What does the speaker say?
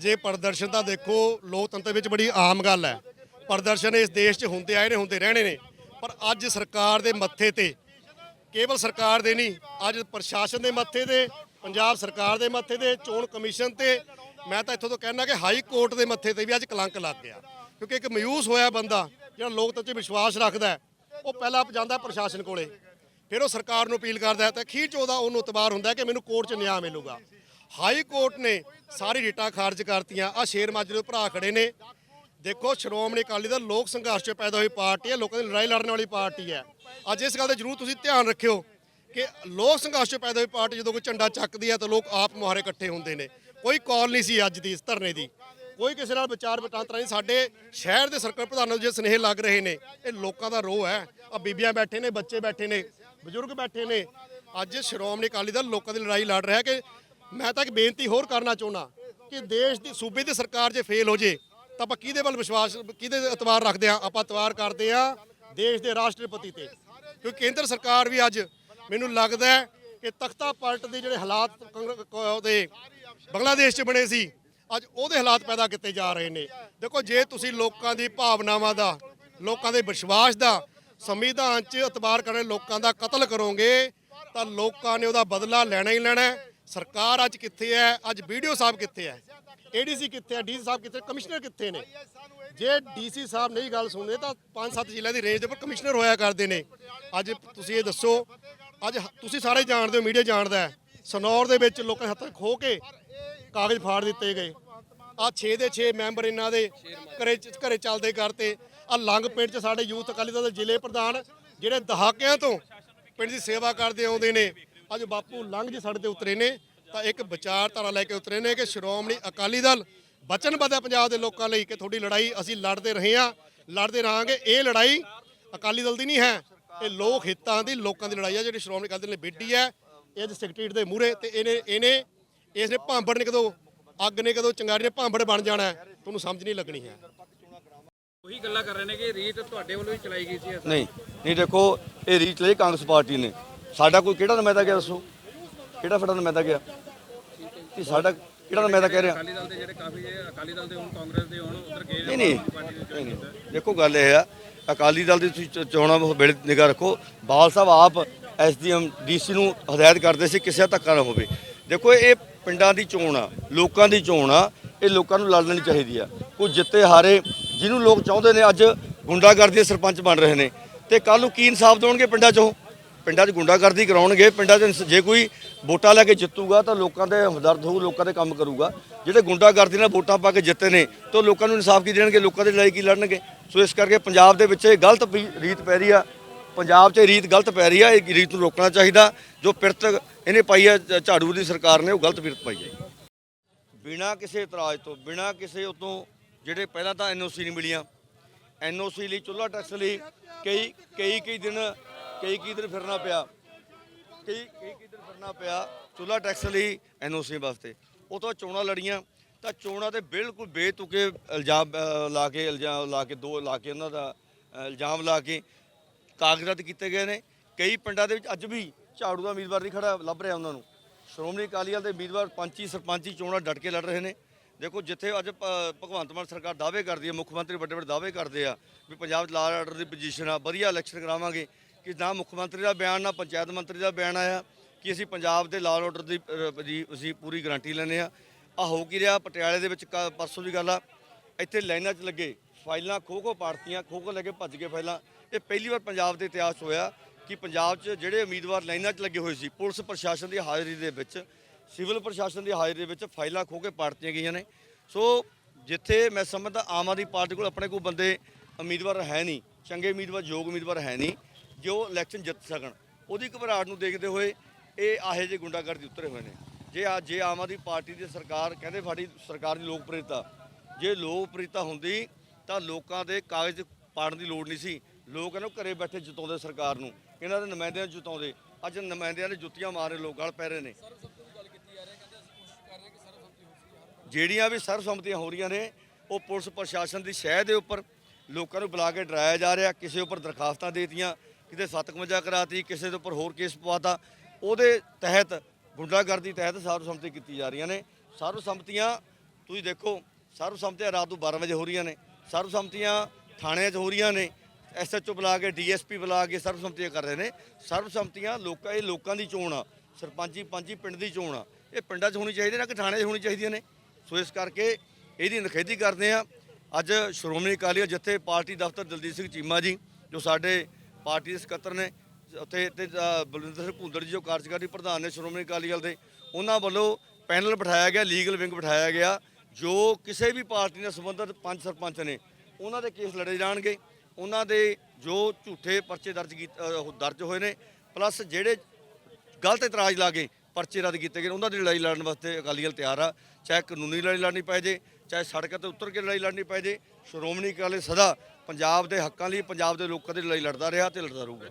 ਅਜੇ ਪ੍ਰਦਰਸ਼ਨ ਤਾਂ ਦੇਖੋ, ਲੋਕਤੰਤਰ ਵਿੱਚ ਬੜੀ ਆਮ ਗੱਲ ਹੈ। ਪ੍ਰਦਰਸ਼ਨ ਇਸ ਦੇਸ਼ 'ਚ ਹੁੰਦੇ ਆਏ ਨੇ, ਹੁੰਦੇ ਰਹਿਣੇ ਨੇ। ਪਰ ਅੱਜ ਸਰਕਾਰ ਦੇ ਮੱਥੇ ਤੇ, ਕੇਵਲ ਸਰਕਾਰ ਦੇ ਨਹੀਂ, ਅੱਜ ਪ੍ਰਸ਼ਾਸਨ ਦੇ ਮੱਥੇ ਤੇ, ਪੰਜਾਬ ਸਰਕਾਰ ਦੇ ਮੱਥੇ ਤੇ, ਚੋਣ ਕਮਿਸ਼ਨ ਤੇ, ਮੈਂ ਤਾਂ ਇੱਥੋਂ ਤੋਂ ਕਹਿਣਾ ਕਿ ਹਾਈ ਕੋਰਟ ਦੇ ਮੱਥੇ ਤੇ ਵੀ ਅੱਜ ਕਲੰਕ ਲੱਗ ਗਿਆ। ਕਿਉਂਕਿ ਇੱਕ ਮਯੂਸ ਹੋਇਆ ਬੰਦਾ, ਜਿਹੜਾ ਲੋਕਤੰਤਰ 'ਚ ਵਿਸ਼ਵਾਸ ਰੱਖਦਾ ਉਹ ਪਹਿਲਾਂ ਜਾਂਦਾ ਪ੍ਰਸ਼ਾਸਨ ਕੋਲੇ। ਫਿਰ ਉਹ ਸਰਕਾਰ ਨੂੰ ਅਪੀਲ ਕਰਦਾ ਹੈ, ਤਾਂ ਅਖੀਰ 'ਚ ਉਹਦਾ ਉਹਨੂੰ ਇਤਬਾਰ ਹੁੰਦਾ ਕਿ ਮੈਨੂੰ ਕੋਰਟ 'ਚ ਨਿਆਂ ਮਿਲੂਗਾ। ਹਾਈ ਕੋਰਟ ਨੇ ਸਾਰੀ ਰਿਟਾਂ ਖਾਰਜ ਕਰਤੀਆਂ। ਆ ਸ਼ੇਰ ਮਾਜਰੇ ਦੇ ਭਰਾ ਖੜੇ ਨੇ। ਦੇਖੋ, ਸ਼੍ਰੋਮਣੀ ਅਕਾਲੀ ਦਲ ਲੋਕ ਸੰਘਰਸ਼ 'ਚ ਪੈਦਾ ਹੋਈ ਪਾਰਟੀ ਹੈ, ਲੋਕਾਂ ਦੀ ਲੜਾਈ ਲੜਨ ਵਾਲੀ ਪਾਰਟੀ ਹੈ। ਅੱਜ ਇਸ ਗੱਲ ਦਾ ਜ਼ਰੂਰ ਤੁਸੀਂ ਧਿਆਨ ਰੱਖਿਓ ਕਿ ਲੋਕ ਸੰਘਰਸ਼ 'ਚ ਪੈਦਾ ਹੋਈ ਪਾਰਟੀ ਜਦੋਂ ਕੋਈ ਝੰਡਾ ਚੱਕਦੀ ਹੈ ਤਾਂ ਲੋਕ ਆਪ ਮੁਹਾਰੇ ਇਕੱਠੇ ਹੁੰਦੇ ਨੇ। ਕੋਈ ਕਾਲ ਨਹੀਂ ਸੀ ਅੱਜ ਦੀ, ਇਸ ਧਰਨੇ ਦੀ। ਕੋਈ ਕਿਸੇ ਨਾਲ ਵਿਚਾਰ ਵਟਾਂਤਰਾ ਨਹੀਂ। ਸਾਡੇ ਸ਼ਹਿਰ ਦੇ ਸਰਕਲ ਪ੍ਰਧਾਨ ਨੂੰ ਜੇ ਸਨੇਹ ਲੱਗ ਰਹੇ ਨੇ, ਇਹ ਲੋਕਾਂ ਦਾ ਰੋਹ ਹੈ। ਆ ਬੀਬੀਆਂ ਬੈਠੇ ਨੇ, ਬੱਚੇ ਬੈਠੇ ਨੇ, ਬਜ਼ੁਰਗ ਬੈਠੇ ਨੇ। ਅੱਜ ਸ਼੍ਰੋਮਣੀ ਅਕਾਲੀ ਦਲ ਲੋਕਾਂ ਦੀ ਲੜਾਈ ਲੜ ਰਿਹਾ ਕਿ ਮੈਂ ਤਾਂ ਇੱਕ ਬੇਨਤੀ ਹੋਰ ਕਰਨਾ ਚਾਹੁੰਦਾ ਕਿ ਦੇਸ਼ ਦੀ, ਸੂਬੇ ਦੀ ਸਰਕਾਰ ਜੇ ਫੇਲ ਹੋ ਜੇ, ਤਾਂ ਆਪਾਂ ਕਿਹਦੇ ਵੱਲ ਵਿਸ਼ਵਾਸ, ਕਿਹਦੇ ਇਤਬਾਰ ਰੱਖਦੇ ਆ ਆਪਾਂ ਇਤਵਾਰ ਕਰਦੇ ਆ ਦੇਸ਼ ਦੇ ਰਾਸ਼ਟਰਪਤੀ ਤੇ। ਕਿਉਂਕਿ ਕੇਂਦਰ ਸਰਕਾਰ ਵੀ ਅੱਜ ਮੈਨੂੰ ਲੱਗਦਾ ਹੈ ਕਿ ਤਖਤਾ ਪਲਟ ਦੇ ਜਿਹੜੇ ਹਾਲਾਤ ਉਹਦੇ ਬੰਗਲਾਦੇਸ਼ 'ਚ ਬਣੇ ਸੀ, ਅੱਜ ਉਹਦੇ ਹਾਲਾਤ ਪੈਦਾ ਕੀਤੇ ਜਾ ਰਹੇ ਨੇ। ਦੇਖੋ, ਜੇ ਤੁਸੀਂ ਲੋਕਾਂ ਦੀ ਭਾਵਨਾਵਾਂ ਦਾ, ਲੋਕਾਂ ਦੇ ਵਿਸ਼ਵਾਸ ਦਾ ਸੰਵਿਧਾਨ 'ਚ ਇਤਬਾਰ ਕਰਨ ਲੋਕਾਂ ਦਾ ਕਤਲ ਕਰੋਗੇ, ਤਾਂ ਲੋਕਾਂ ਨੇ ਉਹਦਾ ਬਦਲਾ ਲੈਣਾ ਹੀ ਲੈਣਾ ਹੈ। ਸਰਕਾਰ ਅੱਜ ਕਿੱਥੇ ਹੈ? ਅੱਜ ਵੀਡੀਓ ਸਾਹਿਬ ਕਿੱਥੇ ਹੈ? ਏਡੀਸੀ ਕਿੱਥੇ ਹੈ? ਡੀਸੀ ਸਾਹਿਬ ਕਿੱਥੇ ਕਮਿਸ਼ਨਰ ਕਿੱਥੇ ਨੇ? ਜੇ ਡੀਸੀ ਸਾਹਿਬ ਨਹੀਂ ਗੱਲ ਸੁਣਦੇ ਤਾਂ ਪੰਜ ਸੱਤ ਜ਼ਿਲ੍ਹਿਆਂ ਦੀ ਰੇਂਜ ਦੇ ਉੱਪਰ ਕਮਿਸ਼ਨਰ ਹੋਇਆ ਕਰਦੇ ਨੇ। ਅੱਜ ਤੁਸੀਂ ਇਹ ਦੱਸੋ, ਅੱਜ ਤੁਸੀਂ ਸਾਰੇ ਜਾਣਦੇ ਹੋ, ਮੀਡੀਆ ਜਾਣਦਾ ਹੈ, ਸਨੌਰ ਦੇ ਵਿੱਚ ਲੋਕਾਂ ਦੇ ਹੱਥਾਂ ਖੋ ਕੇ ਕਾਗਜ਼ ਫਾੜ ਦਿੱਤੇ ਗਏ। ਆ 6 ਦੇ 6 ਮੈਂਬਰ ਇਹਨਾਂ ਦੇ ਘਰੇ ਚ- ਘਰੇ ਚੱਲਦੇ ਕਰਤੇ। ਆ ਲੰਗ ਪਿੰਡ ਚ ਸਾਡੇ ਯੂਥ ਅਕਾਲੀ ਦਲ ਦੇ ਜ਼ਿਲ੍ਹੇ ਪ੍ਰਧਾਨ, ਜਿਹੜੇ ਦਹਾਕਿਆਂ ਤੋਂ ਪਿੰਡ ਦੀ ਸੇਵਾ ਕਰਦੇ ਆਉਂਦੇ ਨੇ। ਅੱਜ ਬਾਪੂ ਲੰਘ ਜੀ ਸਾਡੇ ਤੇ ਉਤਰੇ ਨੇ ਤਾਂ ਇੱਕ ਵਿਚਾਰਧਾਰਾ ਲੈ ਕੇ ਉਤਰੇ ਨੇ ਕਿ ਸ਼੍ਰੋਮਣੀ ਅਕਾਲੀ ਦਲ ਵਚਨਬੱਧ ਹੈ ਪੰਜਾਬ ਦੇ ਲੋਕਾਂ ਲਈ ਕਿ ਤੁਹਾਡੀ ਲੜਾਈ ਅਸੀਂ ਲੜਦੇ ਰਹੇ ਹਾਂ ਲੜਦੇ ਰਹਾਂਗੇ। ਇਹ ਲੜਾਈ ਅਕਾਲੀ ਦਲ ਦੀ ਨਹੀਂ ਹੈ ਇਹ ਲੋਕ ਹਿੱਤਾਂ ਦੀ ਲੋਕਾਂ ਦੀ ਲੜਾਈ ਹੈ ਜਿਹੜੀ ਸ਼੍ਰੋਮਣੀ ਅਕਾਲੀ ਦਲ ਨੇ ਵਿੱਢੀ ਹੈ। ਇਹ ਅੱਜ ਸੈਕਟਰੀਏਟ ਦੇ ਮੂਹਰੇ ਤੇ ਇਹਨੇ ਇਹਨੇ ਇਸ ਨੇ ਭਾਂਬੜ ਨੇ ਕਦੋਂ ਅੱਗ ਨੇ ਕਦੋਂ ਚੰਗਾਰੀ ਨੇ ਭਾਂਬੜ ਬਣ ਜਾਣਾ ਤੁਹਾਨੂੰ ਸਮਝ ਨਹੀਂ ਲੱਗਣੀ ਹੈ। ਉਹੀ ਗੱਲਾਂ ਕਰ ਰਹੇ ਨੇ ਕਿ ਰੀਤ ਤੁਹਾਡੇ ਵੱਲੋਂ ਹੀ ਚਲਾਈ ਗਈ ਸੀ ਨਹੀਂ ਨਹੀਂ ਦੇਖੋ ਇਹ ਰੀਚ ਲਈ ਕਾਂਗਰਸ ਪਾਰਟੀ ਨੇ। ਸਾਡਾ ਕੋਈ ਕਿਹੜਾ ਨੁਮਾਇੰਦਾ ਗਿਆ ਦੱਸੋ? ਕਿਹੜਾ ਫੜਾ ਨੁਮਾਇੰਦਾ ਗਿਆ? ਕਿ ਸਾਡਾ ਕਿਹੜਾ ਨੁਮਾਇੰਦਾ ਕਹਿ ਰਿਹਾ? ਅਕਾਲੀ ਦਲ ਦੇ ਜਿਹੜੇ ਕਾਫੀ ਅਕਾਲੀ ਦਲ ਦੇ ਹੁਣ ਕਾਂਗਰਸ ਦੇ ਹੁਣ ਉਧਰ ਗਏ ਨਹੀਂ ਨਹੀਂ ਦੇਖੋ ਗੱਲ ਇਹ ਆ ਅਕਾਲੀ ਦਲ ਦੀ ਤੁਸੀਂ ਚੋਣਾਂ ਵੇਲੇ ਨਿਗਾਹ ਰੱਖੋ ਬਾਲ ਸਾਹਿਬ ਆਪ ਐਸਡੀਐਮ ਡੀਸੀ ਨੂੰ ਹਦਾਇਤ ਕਰਦੇ ਸੀ ਕਿਸੇ ਧੱਕਾ ਨਾ ਹੋਵੇ। ਦੇਖੋ ਇਹ ਪਿੰਡਾਂ ਦੀ ਚੋਣ ਆ ਲੋਕਾਂ ਦੀ ਚੋਣ ਆ ਇਹ ਲੋਕਾਂ ਨੂੰ ਲੜ ਲੈਣੀ ਚਾਹੀਦੀ ਆ। ਕੋਈ ਜਿੱਤੇ ਹਾਰੇ ਜਿਹਨੂੰ ਲੋਕ ਚਾਹੁੰਦੇ ਨੇ ਅੱਜ ਗੁੰਡਾਗਰਦੀ ਦੇ ਸਰਪੰਚ ਬਣ ਰਹੇ ਨੇ ਤੇ ਕੱਲ ਨੂੰ ਕੀ ਇਨਸਾਫ ਦੇਣਗੇ ਪਿੰਡਾਂ 'ਚੋਂ? ਪਿੰਡਾਂ 'ਚ ਗੁੰਡਾਗਰਦੀ ਕਰਾਉਣਗੇ, ਪਿੰਡਾਂ 'ਚ ਜੇ ਕੋਈ ਵੋਟਾਂ ਲੈ ਕੇ ਜਿੱਤੂਗਾ ਤਾਂ ਲੋਕਾਂ ਦੇ ਹਮਦਰਦ ਹੋਊ, ਲੋਕਾਂ ਦੇ ਕੰਮ ਕਰੂਗਾ। ਜਿਹੜੇ ਗੁੰਡਾਗਰਦੀ ਨਾਲ ਵੋਟਾਂ ਪਾ ਕੇ ਜਿੱਤੇ ਨੇ, ਤਾਂ ਲੋਕਾਂ ਨੂੰ ਇਨਸਾਫ ਕੀ ਦੇਣਗੇ? ਲੋਕਾਂ ਦੀ ਲੜਾਈ ਕੀ ਲੜਨਗੇ? ਸੋ ਇਸ ਕਰਕੇ ਪੰਜਾਬ ਦੇ ਵਿੱਚ ਇਹ ਗਲਤ ਪੀ- ਰੀਤ ਪੈ ਰਹੀ ਆ। ਪੰਜਾਬ 'ਚ ਇਹ ਰੀਤ ਗਲਤ ਪੈ ਰਹੀ ਆ, ਇਹ ਰੀਤ ਨੂੰ ਰੋਕਣਾ ਚਾਹੀਦਾ। ਜੋ ਪਿਰਤ ਇਹਨੇ ਪਾਈ ਆ ਝਾੜੂ ਦੀ ਸਰਕਾਰ ਨੇ, ਉਹ ਗਲਤ ਪਿਰਤ ਪਾਈ ਹੈ ਬਿਨਾ ਕਿਸੇ ਇਤਰਾਜ਼ ਤੋਂ, ਬਿਨਾ ਕਿਸੇ ਉਤੋਂ ਜਿਹੜੇ ਪਹਿਲਾਂ ਤਾਂ ਐਨਓਸੀ ਨਹੀਂ ਮਿਲੀਆਂ। ਐਨਓਸੀ ਲਈ ਚੁੱਲ੍ਹਾ ਟੈਕਸ ਲਈ ਕਈ ਕਈ ਕਈ ਦਿਨ ਕਈ ਕਈ ਦਿਨ ਫਿਰਨਾ ਪਿਆ। ਕਈ ਕਈ ਕਈ ਦਿਨ ਫਿਰਨਾ ਪਿਆ। ਚੁੱਲ੍ਹਾ ਟੈਕਸ ਲਈ ਐਨਓਸੀ ਵਾਸਤੇ। ਉਹ ਤੋਂ ਚੋਣਾਂ ਲੜੀਆਂ। ਤਾਂ ਚੋਣਾਂ ਤੇ ਬਿਲਕੁਲ ਬੇਤੁਕੇ ਇਲਜ਼ਾਮ ਲਾ ਕੇ, ਇਲਜ਼ਾਮ, ਲਾ ਕੇ ਦੋ, ਲਾ ਕੇ ਉਹਨਾਂ ਦਾ ਇਲਜ਼ਾਮ ਲਾ ਕੇ ਕਾਗਜ਼ਾਤ ਕੀਤੇ ਗਏ ਨੇ। ਕਈ ਪਿੰਡਾਂ ਦੇ ਵਿੱਚ ਅੱਜ ਵੀ ਝਾੜੂ ਦਾ ਉਮੀਦਵਾਰ ਨਹੀਂ ਖੜਾ, ਲੱਭ ਰਿਹਾ ਉਹਨਾਂ ਨੂੰ। ਸ਼੍ਰੋਮਣੀ ਅਕਾਲੀ ਦਲ ਦੇ ਉਮੀਦਵਾਰ ਪੰਚੀ, ਸਰਪੰਚੀ ਚੋਣਾਂ ਡਟ ਕੇ ਲੜ ਰਹੇ ਨੇ। ਦੇਖੋ, ਜਿੱਥੇ ਅੱਜ ਭ- ਭਗਵੰਤ ਮਾਨ ਸਰਕਾਰ ਦਾਅਵੇ ਕਰਦੀ ਹੈ, ਮੁੱਖ ਮੰਤਰੀ ਵੱਡੇ ਵੱਡੇ ਦਾਅਵੇ ਕਰਦੇ ਆ, ਵੀ ਪੰਜਾਬ 'ਚ ਲਾਅ ਆਰਡਰ ਦੀ ਪੋਜੀਸ਼ਨ ਆ, ਵਧੀਆ ਇਲੈਕਸ਼ਨ ਕਰਾਵਾਂਗੇ। ਕਿ ਨਾ ਮੁੱਖ ਮੰਤਰੀ ਦਾ ਬਿਆਨ, ਨਾ ਪੰਚਾਇਤ ਮੰਤਰੀ ਦਾ ਬਿਆਨ ਆਇਆ ਕਿ ਅਸੀਂ ਪੰਜਾਬ ਦੇ ਲਾਅ ਆਰਡਰ ਦੀ ਦੀ, ਅਸੀਂ ਪੂਰੀ ਗਾਰੰਟੀ ਲੈਂਦੇ ਆ ਆ ਹੋ ਕੀ ਰਿਹਾ? ਪਟਿਆਲੇ ਦੇ ਵਿੱਚ ਕ- ਪਰਸੋਂ ਦੀ ਗੱਲ ਆ। ਇੱਥੇ ਲਾਈਨਾਂ 'ਚ ਲੱਗੇ ਫਾਈਲਾਂ ਖੋ ਖੋ ਪਾੜਤੀਆਂ ਖੋ ਖੋ ਲੈ ਕੇ ਭੱਜ ਗਏ ਫਾਈਲਾਂ। ਇਹ ਪਹਿਲੀ ਵਾਰ ਪੰਜਾਬ ਦੇ ਇਤਿਹਾਸ 'ਚ ਹੋਇਆ ਕਿ ਪੰਜਾਬ 'ਚ ਜਿਹੜੇ ਉਮੀਦਵਾਰ ਲਾਈਨਾਂ 'ਚ ਲੱਗੇ ਹੋਏ ਸੀ, ਪੁਲਿਸ ਪ੍ਰਸ਼ਾਸਨ ਦੀ ਹਾਜ਼ਰੀ ਦੇ ਵਿੱਚ, ਸਿਵਲ ਪ੍ਰਸ਼ਾਸਨ ਦੀ ਹਾਜ਼ਰੀ ਦੇ ਵਿੱਚ ਫਾਈਲਾਂ ਖੋ ਕੇ ਪਾੜਤੀਆਂ ਗਈਆਂ ਨੇ। ਸੋ ਜਿੱਥੇ ਮੈਂ ਸਮਝਦਾ, ਆਮ ਆਦਮੀ ਪਾਰਟੀ ਕੋਲ ਆਪਣੇ ਕੋਲ ਬੰਦੇ ਉਮੀਦਵਾਰ ਹੈ ਨਹੀਂ, ਚੰਗੇ ਉਮੀਦਵਾਰ, ਯੋਗ ਉਮੀਦਵਾਰ ਹੈ ਨਹੀਂ ਜੋ ਇਲੈਕਸ਼ਨ ਜਿੱਤ ਸਕਣ, ਉਹਦੀ ਘਬਰਾਹਟ ਨੂੰ ਦੇਖਦੇ ਹੋਏ ਇਹ ਆਹੇ ਜਿਹੇ ਗੁੰਡਾਗਰਦੀ ਉਤਰੇ ਹੋਏ ਨੇ। ਜੇ ਆ, ਜੇ ਆਮ ਆਦਮੀ ਪਾਰਟੀ ਦੀ ਸਰਕਾਰ, ਕਹਿੰਦੇ ਸਾਡੀ ਸਰਕਾਰ ਦੀ ਲੋਕਪ੍ਰਿਯਤਾ ਜੇ ਲੋਕਪ੍ਰਿਯਤਾ ਹੁੰਦੀ ਤਾਂ ਲੋਕਾਂ ਦੇ ਕਾਗਜ਼ ਪਾੜਨ ਦੀ ਲੋੜ ਨਹੀਂ ਸੀ। ਲੋਕ ਇਹਨੂੰ ਘਰੇ ਬੈਠੇ ਜਿਤਾਉਂਦੇ ਸਰਕਾਰ ਨੂੰ, ਇਹਨਾਂ ਦੇ ਨੁਮਾਇੰਦਿਆਂ ਨੂੰ ਜਿਤਾਉਂਦੇ। ਅੱਜ ਨੁਮਾਇੰਦਿਆਂ ਨੇ ਜੁੱਤੀਆਂ ਮਾਰੇ ਲੋਕ ਨਾਲ ਪੈ ਰਹੇ ਨੇ। ਜਿਹੜੀਆਂ ਵੀ ਸਰਬਸੰਮਤੀਆਂ ਹੋ ਰਹੀਆਂ ਨੇ, ਉਹ ਪੁਲਿਸ ਪ੍ਰਸ਼ਾਸਨ ਦੀ ਸ਼ਹਿ ਦੇ ਉੱਪਰ ਲੋਕਾਂ ਨੂੰ ਬੁਲਾ ਕੇ ਡਰਾਇਆ ਜਾ ਰਿਹਾ, ਕਿਸੇ ਉੱਪਰ ਦਰਖਾਸਤਾਂ ਦੇਤੀਆਂ। ਕਿਤੇ 57 ਕਰਾਤੀ, ਕਿਸੇ ਦੇ ਉੱਪਰ ਹੋਰ ਕੇਸ ਪਵਾਤਾ, ਉਹਦੇ ਤਹਿਤ, ਗੁੰਡਾਗਰਦੀ ਤਹਿਤ ਸਰਬਸੰਮਤੀ ਕੀਤੀ ਜਾ ਰਹੀਆਂ ਨੇ। ਸਰਬਸੰਮਤੀਆਂ ਤੁਸੀਂ ਦੇਖੋ ਸਰਬਸੰਮਤੀਆਂ ਰਾਤ ਨੂੰ 12 ਵਜੇ ਹੋ ਰਹੀਆਂ ਨੇ। ਸਰਬਸੰਮਤੀਆਂ ਥਾਣਿਆਂ 'ਚ ਹੋ ਰਹੀਆਂ ਨੇ। ਐਸਐਚਓ ਬੁਲਾ ਕੇ ਡੀਐਸਪੀ ਬੁਲਾ ਕੇ ਸਰਬਸੰਮਤੀਆਂ ਕਰ ਰਹੇ ਨੇ। ਸਰਬਸੰਮਤੀਆਂ ਲੋਕਾਂ, ਇਹ ਲੋਕਾਂ ਦੀ ਚੋਣ ਆ। ਸਰਪੰਚੀ, ਪੰਚੀ ਪਿੰਡ ਦੀ ਚੋਣ ਆ। ਇਹ ਪਿੰਡਾਂ 'ਚ ਹੋਣੀ ਚਾਹੀਦੀ ਨਾ ਕਿ ਥਾਣੇ 'ਚ ਹੋਣੀ ਚਾਹੀਦੀਆਂ ਨੇ? ਸੋ ਇਸ ਕਰਕੇ ਇਹਦੀ ਨਿਖੇਧੀ ਕਰਦੇ ਆ ਅੱਜ ਸ਼੍ਰੋਮਣੀ ਅਕਾਲੀ ਦਲ, ਜਿੱਥੇ ਪਾਰਟੀ ਦਫ਼ਤਰ ਦਲਜੀਤ ਸਿੰਘ ਚੀਮਾ ਜੀ, ਜੋ ਸਾਡੇ ਪਾਰਟੀ ਦੇ ਸਕੱਤਰ ਨੇ, ਉੱਥੇ ਤੇ ਬਲਵਿੰਦਰ ਸਿੰਘ ਭੁੰਦੜ ਜੀ ਜੋ ਕਾਰਜਕਾਰੀ ਪ੍ਰਧਾਨ ਨੇ, ਸ਼੍ਰੋਮਣੀ ਅਕਾਲੀ ਦਲ ਦੇ, ਉਹਨਾਂ ਵੱਲੋਂ ਪੈਨਲ ਬਿਠਾਇਆ ਗਿਆ, ਲੀਗਲ ਵਿੰਗ ਬਿਠਾਇਆ ਗਿਆ, ਜੋ ਕਿਸੇ ਵੀ ਪਾਰਟੀ ਨਾਲ ਸੰਬੰਧਿਤ ਪੰਜ ਸਰਪੰਚ ਨੇ, ਉਹਨਾਂ ਦੇ ਕੇਸ ਲੜੇ ਜਾਣਗੇ। ਉਹਨਾਂ ਦੇ ਜੋ ਝੂਠੇ ਪਰਚੇ ਦਰਜ ਕੀਤ- ਦਰਜ ਹੋਏ ਨੇ, ਪਲੱਸ ਜਿਹੜੇ ਗਲਤ ਇਤਰਾਜ਼ ਲਾ ਕੇ ਪਰਚੇ ਰੱਦ ਕੀਤੇ ਗਏ ਉਹਨਾਂ ਦੀ ਲੜਾਈ ਲੜਨ ਵਾਸਤੇ ਅਕਾਲੀ ਦਲ ਤਿਆਰ ਆ। ਚਾਹੇ ਕਾਨੂੰਨੀ ਲੜਾਈ ਲੜਨੀ ਪੈ ਜੇ ਚਾਹੇ ਸੜਕਾਂ ਤੇ ਉਤਰ ਕੇ ਲੜਾਈ ਲੜਨੀ ਪੈ ਜੇ, ਸ਼੍ਰੋਮਣੀ ਅਕਾਲੀ ਸਦਾ ਪੰਜਾਬ ਦੇ ਹੱਕਾਂ ਲਈ, ਪੰਜਾਬ ਦੇ ਲੋਕਾਂ ਦੀ ਲੜਾਈ ਲੜਦਾ ਰਿਹਾ ਤੇ ਲੜਦਾ ਰਹੂਗਾ।